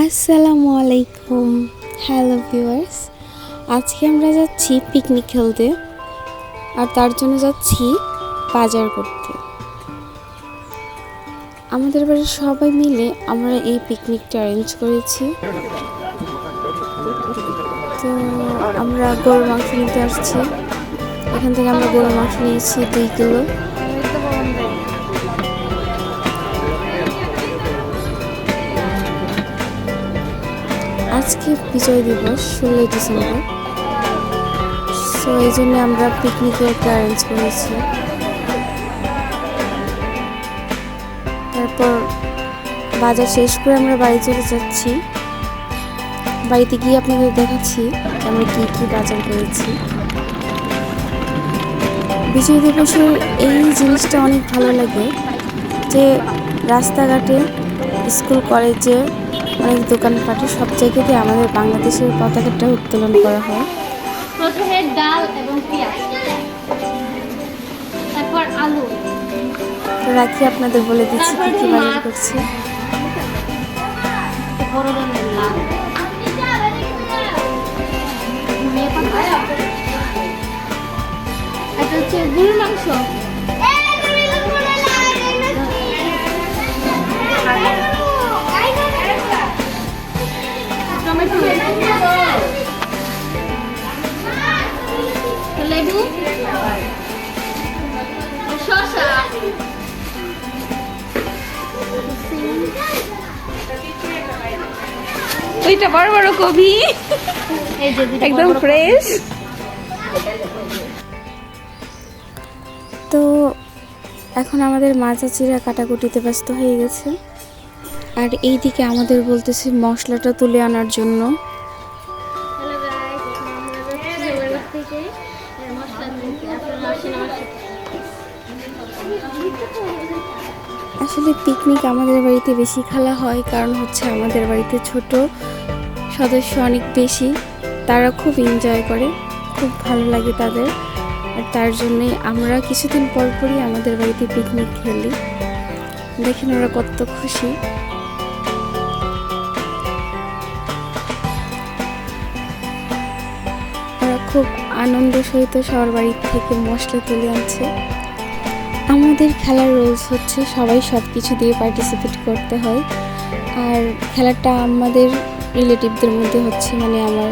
আসসালামু আলাইকুম। Hello viewers আজকে আমরা যাচ্ছি পিকনিক খেলতে। আর তার জন্য যাচ্ছি বাজার করতে। আমাদের বাড়ির সবাই মিলে আমরা এই পিকনিকটা অ্যারেঞ্জ করেছি। তো আমরা গরুর মাংস নিতে আসছি। এখান থেকে আমরা গরুর মাংস নিয়েছি দুই কিলো। আজকে বিজয় দিবস, ষোলোই ডিসেম্বর। সো এই জন্য আমরা পিকনিকের একটা অ্যারেঞ্জ করেছি। তারপর বাজার শেষ করে আমরা বাড়ি চলে যাচ্ছি। বাড়িতে গিয়ে আপনাদের দেখাচ্ছি আমরা কী কী বাজার করেছি। বিজয় দিবসের এই জিনিসটা অনেক ভালো লাগে যে রাস্তাঘাটে, স্কুল, কলেজে অনেক দোকানপাটে সব জায়গাতে আমাদের বাংলাদেশের পতাকাটা উত্তোলন করা হয়। প্রথমে ডাল এবং পেঁয়াজ তারপর আলু। রাখি আপনাদের বলে দিচ্ছি কী কী বাজার করছি। এটা হচ্ছে গরুর মাংস। ওইটা বড় বড় কবি। এই একদম ফ্রেশ তো এখন আমাদের মা চিরা কাটাকুটিতে ব্যস্ত হয়ে গেছে। আর এইদিকে আমাদের বলতেছে মশলাটা তুলে আনার জন্য। আসলে পিকনিক আমাদের বাড়িতে বেশি খেলা হয়, কারণ হচ্ছে আমাদের বাড়িতে ছোট সদস্য অনেক বেশি, তারা খুব এনজয় করে, খুব ভালো লাগে তাদের। আর তার জন্যে আমরা কিছুদিন পর পরই আমাদের বাড়িতে পিকনিক খেলি। দেখেন ওরা কত খুশি। খুব আনন্দ সহিত সবার বাড়ি থেকে মশলা তুলে আনছে। আমাদের খেলার রুলস হচ্ছে সবাই সব কিছু দিয়ে পার্টিসিপেট করতে হয়। আর খেলাটা আমাদের রিলেটিভদের মধ্যে হচ্ছে মানে আমার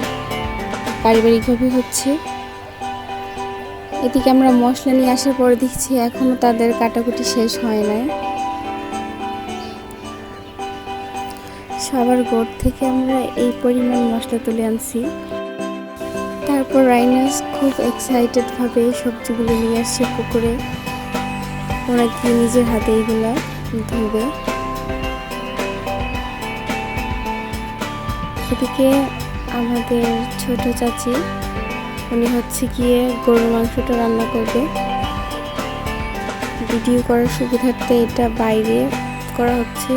পারিবারিকভাবে হচ্ছে। এদিকে আমরা মশলা নিয়ে আসার পরে দেখছি এখনও তাদের কাটাকুটি শেষ হয় নাই। সবার গোট থেকে আমরা এই পরিমাণ মশলা তুলে আনছি। তারপর রাইনাস খুব এক্সাইটেডভাবে সবজিগুলো নিয়ে আসছে পুকুরে। ওরা গিয়ে নিজের হাতে এইগুলা ধুবে এদিকে আমাদের ছোট চাচি, উনি হচ্ছে গিয়ে গরুর মাংসটা রান্না করবে। ভিডিও করার সুবিধার্থে এটা বাইরে করা হচ্ছে।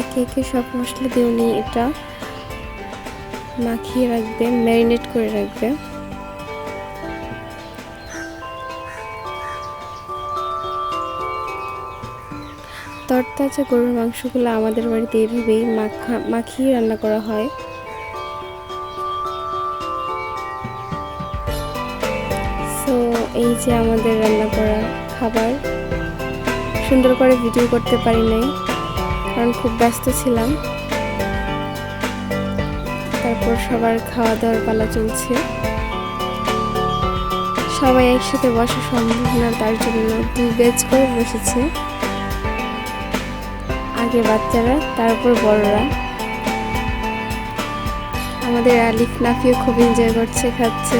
একে একে সব মশলা দিয়ে এটা মাখিয়ে রাখবে, ম্যারিনেট করে রাখবে। তরতাজা গরুর মাংসগুলো আমাদের বাড়িতে এইভাবেই মাখা, মাখিয়ে রান্না করা হয়। সো এই যে আমাদের রান্না করা খাবার, সুন্দর করে ভিডিও করতে পারি নাই। কারণ খুব ব্যস্ত ছিলাম। তারপর সবার খাওয়া দাওয়ার পালা চলছে। সবাই একসাথে বসা সম্ভব না, তার জন্য দুই ব্যাচ করে বসেছে। আগে বাচ্চারা, তারপর বড়রা। আমাদের আলিফ নাফিও খুব এনজয় করছে, খাচ্ছে।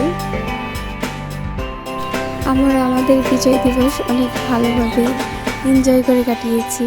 আমরা আমাদের বিজয় দিবস অনেক ভালোভাবে এনজয় করে কাটিয়েছি।